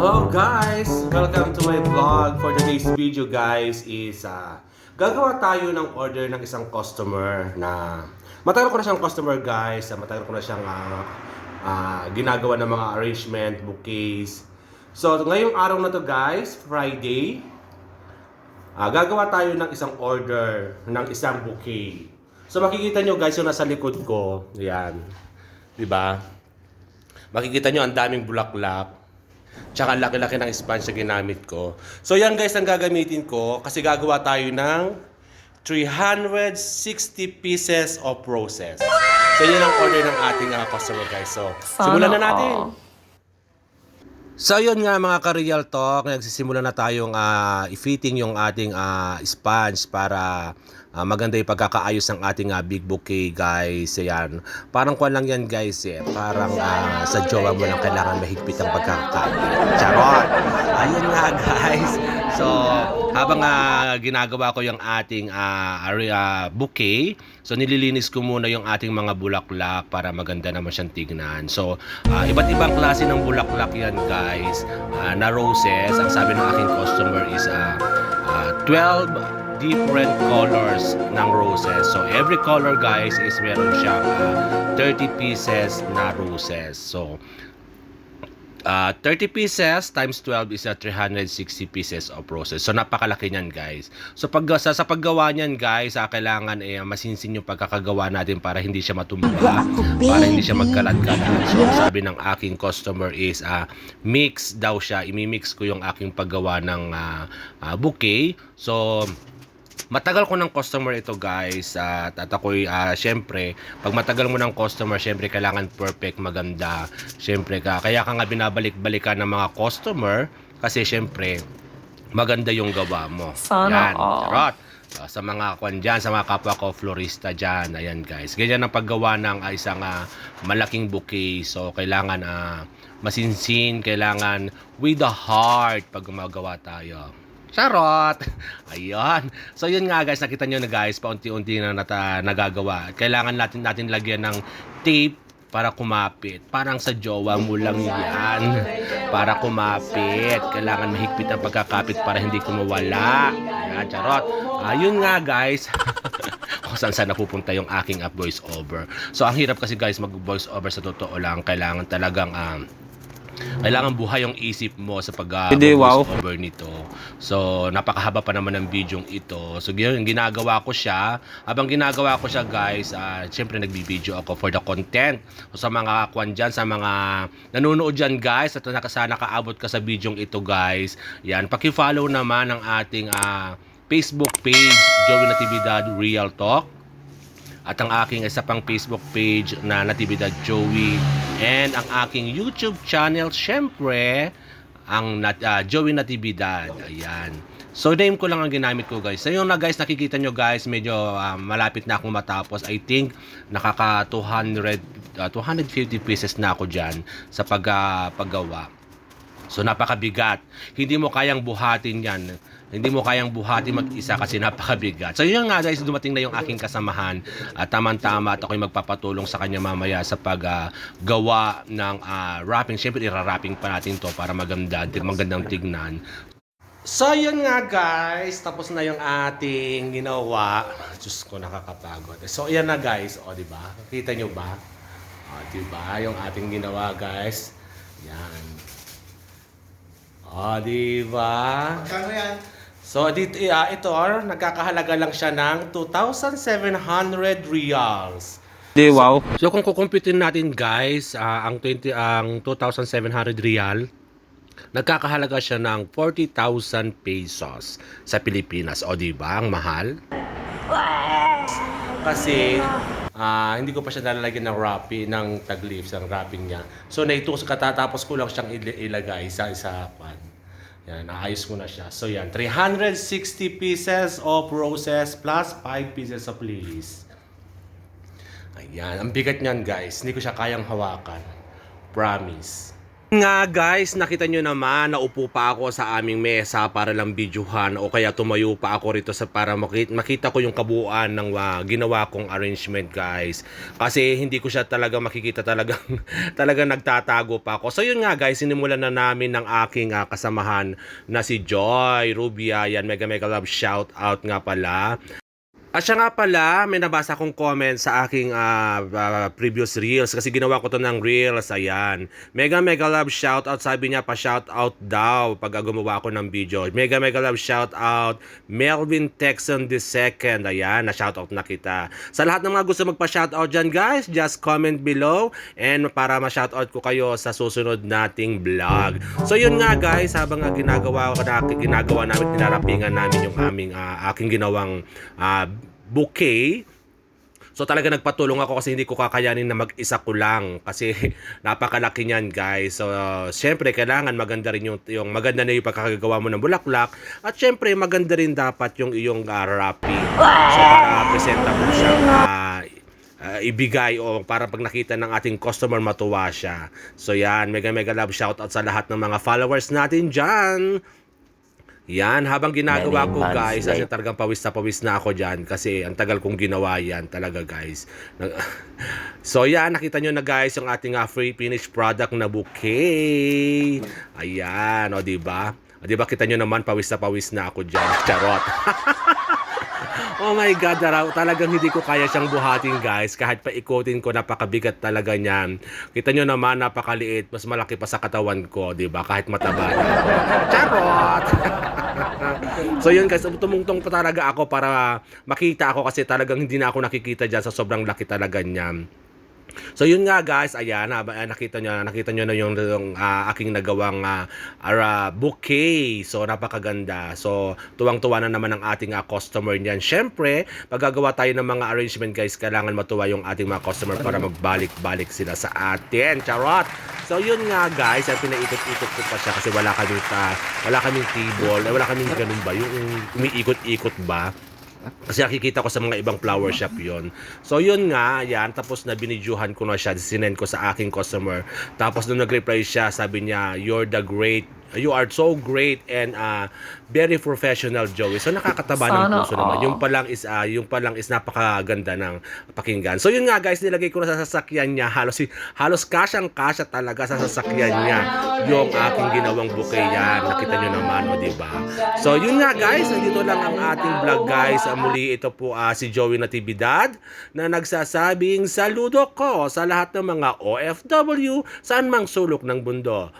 Hello guys! Welcome to my vlog. For today's video guys is uh, gagawa tayo ng order ng isang customer na matagal ko na siyang customer guys. Uh, matagal ko na siyang uh, uh, ginagawa ng mga arrangement, bouquets. So ngayong araw na to guys, Friday, uh, gagawa tayo ng isang order ng isang bouquet. So makikita nyo guys yung nasa likod ko. Yan. 'Di ba? Makikita nyo ang daming bulaklak. Tsaka laki-laki ng sponge na ginamit ko. So yan guys ang gagamitin ko kasi gagawa tayo ng 360 pieces of roses. So yun ang order ng ating uh, customer guys. So simulan na natin. all. So yun nga mga ka-real talk, nagsisimula na tayong ah, i-fitting yung ating ah, sponge para ah, maganda yung pagkakaayos ng ating ah, big bouquet guys. Ayan. Parang kwan lang yan guys eh. Parang ah, sa jowa mo lang kailangan mahigpit ang pagkakakabit. Charot! Ayun nga guys. So habang ah, ginagawa ko yung ating ah, ari- ah, bouquet, so nililinis ko muna yung ating mga bulaklak para maganda naman siyang tignan. So ah, iba't ibang klase ng bulaklak yan guys ah, na roses. Ang sabi ng aking customer is ah, ah, 12 different colors ng roses. So every color guys is meron siyang ah, 30 pieces na roses. So Uh, 30 pieces times 12 is a 360 pieces of roses. So napakalaki niyan, guys. So pag sa, sa paggawa niyan, guys, ah, kailangan eh masinsin yung pagkakagawa natin para hindi siya matumba, para hindi siya magkalat-kalat. So sabi ng aking customer is ah mix daw siya. Imi-mix ko yung aking paggawa ng ah, ah, bouquet. So Matagal ko ng customer ito guys at, at ako'y ah, syempre pag matagal mo ng customer syempre kailangan perfect maganda syempre ka kaya ka nga binabalik-balikan ng mga customer kasi syempre maganda yung gawa mo Sana yan all. charot Ah, sa mga kwan dyan, sa mga kapwa ko florista dyan, ayan guys. Ganyan ang paggawa ng ah, isang ah, malaking bouquet. So, kailangan ah, masinsin, kailangan with the heart pag gumagawa tayo. Charot! Ayun. So yun nga guys, nakita nyo na guys, paunti-unti na nata, nagagawa. Kailangan natin natin lagyan ng tape para kumapit. Parang sa jowa mo lang yan. Para kumapit. Kailangan mahigpit ang pagkakapit para hindi kumawala. Yan, charot. Ayun nga guys. kung saan saan napupunta yung aking up voice over. So ang hirap kasi guys mag voice over sa totoo lang. Kailangan talagang um, kailangan buhay yung isip mo sa pag uh, Hindi, wow. over nito. So, napakahaba pa naman ng video ito. So, yun, ginagawa ko siya. Habang ginagawa ko siya, guys, uh, syempre nagbibideo ako for the content. So, sa mga kwan dyan, sa mga nanonood dyan, guys, at nakasana nakaabot ka sa video ito, guys. Yan, paki-follow naman ang ating ah, Facebook page, Joey Natividad Real Talk at ang aking isa pang Facebook page na Natividad Joey. And ang aking YouTube channel syempre ang ah, Joey Natividad. Ayan. So name ko lang ang ginamit ko guys. So na guys nakikita nyo guys medyo ah, malapit na akong matapos. I think nakaka 200 ah, 250 pieces na ako dyan sa pag, ah, paggawa So napakabigat. Hindi mo kayang buhatin 'yan. Hindi mo kayang buhatin mag-isa kasi napakabigat. So yun nga guys, dumating na yung aking kasamahan. At tamang-tama at ako'y magpapatulong sa kanya mamaya sa paggawa ng ah, wrapping. Siyempre, ira-wrapping pa natin to para maganda, magandang tignan. So yun nga guys, tapos na yung ating ginawa. Diyos ko, nakakapagod. So yan na guys, o di ba? Kita nyo ba? O di ba? Yung ating ginawa guys. Yan. O, di ba? Kano yan? So, dito, ah, ito, ah, nagkakahalaga lang siya ng 2,700 reals. Di, wow. So, kung kukumpitin natin, guys, ah, ang 20 ang 2,700 real, nagkakahalaga siya ng 40,000 pesos sa Pilipinas. O, di ba? Ang mahal. Kasi, ah, hindi ko pa siya nalalagyan ng wrapping, ng tag-leaves, ng wrapping niya. So, naitong katatapos ko lang siyang il- ilagay sa isa pan. Yan, naayos ko na siya. So, yan. 360 pieces of roses plus 5 pieces of lilies. Ayan. Ang bigat niyan, guys. Hindi ko siya kayang hawakan. Promise. Nga guys, nakita nyo naman, naupo pa ako sa aming mesa para lang videohan o kaya tumayo pa ako rito sa para makita, makita ko yung kabuuan ng ah, ginawa kong arrangement guys. Kasi hindi ko siya talaga makikita talagang talagang nagtatago pa ako. So yun nga guys, sinimulan na namin ng aking ah, kasamahan na si Joy Rubia. Yan, mega mega love shout out nga pala. At siya nga pala, may nabasa akong comment sa aking ah, ah, previous reels kasi ginawa ko to ng reels, ayan. Mega mega love shout out, sabi niya pa shout out daw pag ah, gumawa ako ng video. Mega mega love shout out, Melvin Texan the second, ayan, na shout out na kita. Sa lahat ng mga gusto magpa shout out dyan guys, just comment below and para ma-shout out ko kayo sa susunod nating vlog. So yun nga guys, habang nga ginagawa ko na ginagawa namin, tinarapingan namin yung aming ah, aking ginawang ah, bouquet. So talaga nagpatulong ako kasi hindi ko kakayanin na mag-isa ko lang kasi napakalaki niyan guys. So uh, syempre kailangan maganda rin yung, yung maganda na yung pagkakagawa mo ng bulaklak at syempre maganda rin dapat yung iyong uh, wrapping. So para presentable siya uh, uh, ibigay o para pag nakita ng ating customer matuwa siya. So yan, mega mega love shoutout sa lahat ng mga followers natin dyan. Yan, habang ginagawa Many ko guys, kasi later. talagang pawis na pawis na ako dyan kasi ang tagal kong ginawa yan talaga guys. So yan, nakita nyo na guys yung ating ah, free finished product na bouquet. Ayan, o diba? O diba kita nyo naman, pawis na pawis na ako dyan. Charot. Oh my God, daraw, talagang hindi ko kaya siyang buhatin guys. Kahit pa ikutin ko, napakabigat talaga niyan. Kita nyo naman, napakaliit. Mas malaki pa sa katawan ko, di ba? Kahit mataba na. Charot! So yun guys, tumungtong pa talaga ako para makita ako kasi talagang hindi na ako nakikita dyan sa sobrang laki talaga niyan. So yun nga guys, ayan, nakita nyo, nakita nyo na yung, yung ah, aking nagawang ah, ara, bouquet. So napakaganda. So tuwang-tuwa na naman ang ating ah, customer niyan. Syempre, pag gagawa tayo ng mga arrangement guys, kailangan matuwa yung ating mga customer para magbalik-balik sila sa atin. Charot! So yun nga guys, at pinaikot-ikot ko pa siya kasi wala kaming ta, wala kaming table, wala kaming ganun ba, yung umiikot-ikot ba? Kasi nakikita ko sa mga ibang flower shop yon. So yun nga, yan. Tapos na binidyuhan ko na siya. Sinend ko sa aking customer. Tapos nung nag-reply siya, sabi niya, you're the great You are so great and uh, very professional, Joey. So nakakataba ng Sana puso naman. Yung pa lang is uh, yung pa lang is napakaganda ng pakinggan. So yun nga guys, nilagay ko na sa sasakyan niya. Halos halos kasyang kasya talaga sa sasakyan niya yung aking ginawang bouquet yan. Nakita niyo naman, o di ba? So yun nga guys, nandito lang ang ating vlog guys. Ah, Muli ito po ah, si Joey Natividad na nagsasabing saludo ko sa lahat ng mga OFW saan mang sulok ng mundo.